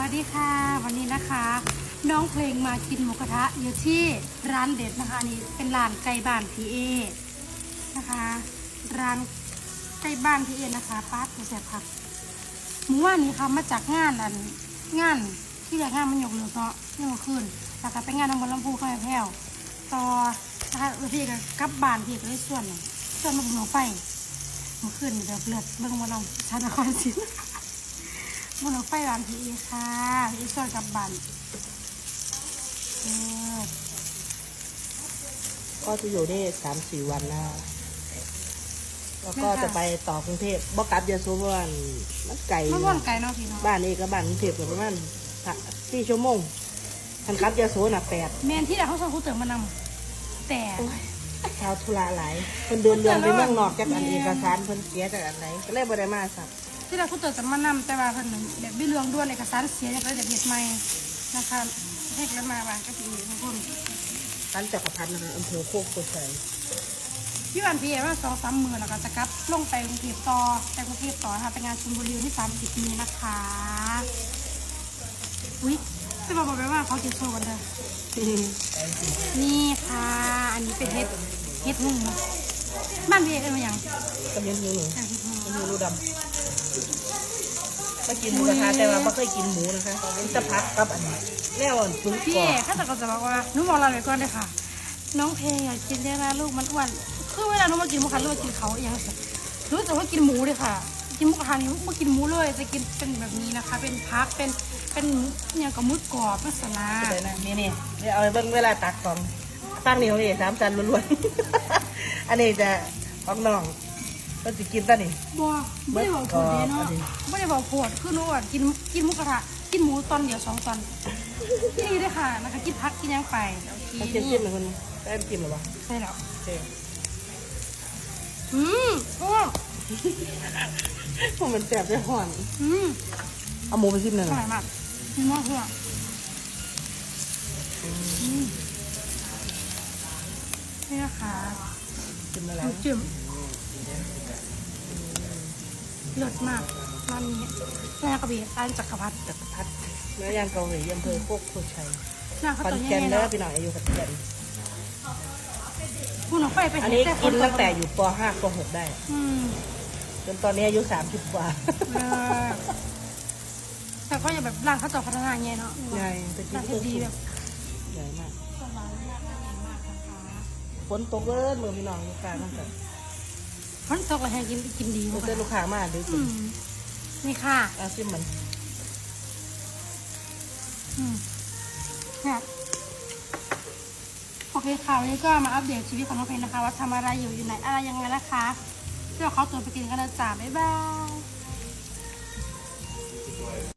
วัสดีค่ะ วันนี้นะคะ น้องเพลงมากินหมูกระทะอยู่ที่ร้านเด็ดนะคะนนี้เป็นร้านไก่บ้านพีเอนะคะ ร้านไก่บ้านพีเอนะคะป้าดแสบผักหมูว่านี้ค่ะมาจากงานอันงานที่อยกงานมันหยกเหลิกเนาะเมื่อคืนแล้วก็ไปงานทางบนลำพูเข้าไปแพ้วต่อนะคะเออพี่ก็กลับบ้านพี่ก็เลยส่วนส่วนมาบุญหนูไฟเมื่อคืนเดือดเลือดเบิ่งมาลองชาดนครศรี บุญหนูไฟร้านพีเอค่ะพีเอส่วนกลับบ้านเออก็จะอยู่ได้สามสี่วันนะแล้วก็จะไปต่อกรุงเทพบ่กลับยาสูบวันมันไกลไม่ว่นไกลเนาะพี่เนาะบ้านนี้กับบ้านกรุงเทพก็ประมาณสี่ชั่วโมงทันกลับยาสูน่ะแปดแมนที่ไหนเขาส่งคู่เติมมานำแต่ชาวธุระหลายเพิ่นเดินเรือนไปเมืองนอกจากอันเอกสารเพิ่นเสียจากอันไหนก็เลยบ่ได้มาสัก ที่เราคู่เติมจะมานำแต่ว่าเพิ่นแบบไม่เรื่องด่วนเอกสารเสียอย่างไรเด็ดเด็ดใหม่นะคะให้กันมาบ้านก็พี่ทุกคนร้านจักรพันธ์อำเภอโคกโพชัยพี่วันพี่เอว่าสองสามหมื่นแล้วก็จะกลับลงไปกรุงเทพต่อไปกรุงเทพต่อนะคะไปงานชลบุรีวันที่สามสิบนี้นะคะอุ้ยจะมาบอกไปว่าเขาจะโชว์กันเลยนี่ค่ะ อันนี้เป็นเห็ดเห็ดหูบ้านพี่เอกเป็นมาอย่างก็เห็นหนูหนูอะเห็ดหูหนูหนูดำ มากินหมูกระทะแต่ว่าไม่เคยกินหมูนะคะมันจะพักกับอันนี้แน่วอน fruit พี่กรเออบกข้าแต่ก็จะบอกว่าหนูบอกเราไปก่อนเลยค่ะ น้องเพลงอยากกินได้นะลูกมันอ้วนคือเวลาหนูมากินหมูกระทะหรือมากินเขาอย่างเงี้ยรู้แต่ว่ากินหมูเลยค่ะ กินหมูกระทะนี่ไม่กินหมูเลย จะกินเป็นแบบนี้นะคะ เป็นพักเป็นเป็นอย่างกับมุดกรอบลักษณะเลยนะนี่นี่เดี๋ยวเอาไปเบิ่งเวลาตักของตั้งนิ้วนี่สามจานล้วนๆ อันนี้จะของน้อง ก็จะกินตั้งนี่ บัวไม่ได้บอกโผดเด้เนาะอันนี้ไม่ได้บอกโผดคือรู้ว่ากินกินหมูกระทะกินหมูตอนเดียวสองตอนนี่ได้อค่ะนะคะกินพักกินยังไปโอเคมันจิ้มจิ้มเลยคนได้จิ้มหรือเปล่าใช่แล้วโอเคอืมโอ้ผมมันแสบจะห่อนอืมเอาหมูไปจิ้มหน่อยอร่อยมากมีมากเลยอะอืมนี่นะคะจิ้มอะไรน้ำจิ้ม เลิศมากร้านนี้แม่กระบี่ร้านจักรพรรดิจักรพรรดิเนื้อย่างเกาหลีอำเภอโคกโพชัยหน้าเขาคอนตัวแกใหญ่นๆเด้อเนาะพี่น้องอายุขอนแก่นพูดออกไปไปอันเห็นี้แต่คกินตัวตั้งแต่อยู่ป .5 ป .6 ได้อืมจนตอนนี้อายุ30กว่าเออแต่ก็อย่าแบบร้านเขาจะพัฒนาไงเนาะใหญ่เป็นร้านที่ที่ดีแบบใหญ่มากสบายมากมากมากนะคะฝนตกเอิ้นมือพี่น้องลูกค้าตั้งแต่ เพราะตกอะไรให้กินกินดีเจมากอลูกค้ามาดูอืมนี่ค่ะอาซิมมันอืมเนี่ยโอเคค่ะวันนี้ก็มาอัปเดตชีวิตของน้องเพลงนะคะ ว่าทำอะไรอยู่อยู่ไหนอะไรยังไงนะคะเดี๋ยวเขาตัวไปกินกันนะจ๊ะบ๊ายบาย